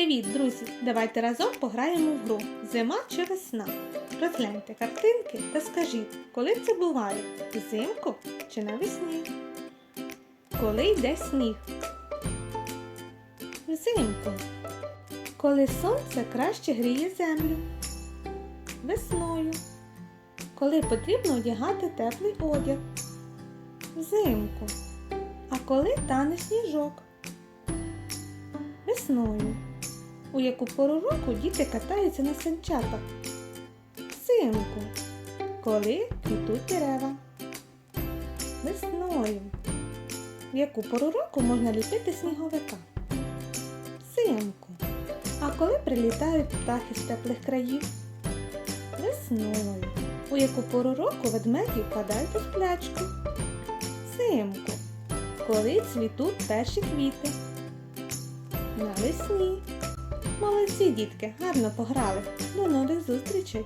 Привіт, друзі! Давайте разом пограємо в гру Зима чи весна. Розгляньте картинки та скажіть, коли це буває? Взимку чи навесні? Коли йде сніг? Взимку. Коли сонце краще гріє землю? Весною. Коли потрібно одягати теплий одяг? Взимку. А коли тане сніжок? Весною. У яку пору року діти катаються на санчатах? Взимку. Коли квітуть дерева? Весною. В яку пору року можна ліпити сніговика? Взимку. А коли прилітають птахи з теплих країв? Весною. У яку пору року ведмеді впадають у сплячку? Взимку. Коли цвітуть перші квіти? Навесні. Молодці, дітки, гарно пограли. До нових зустрічей!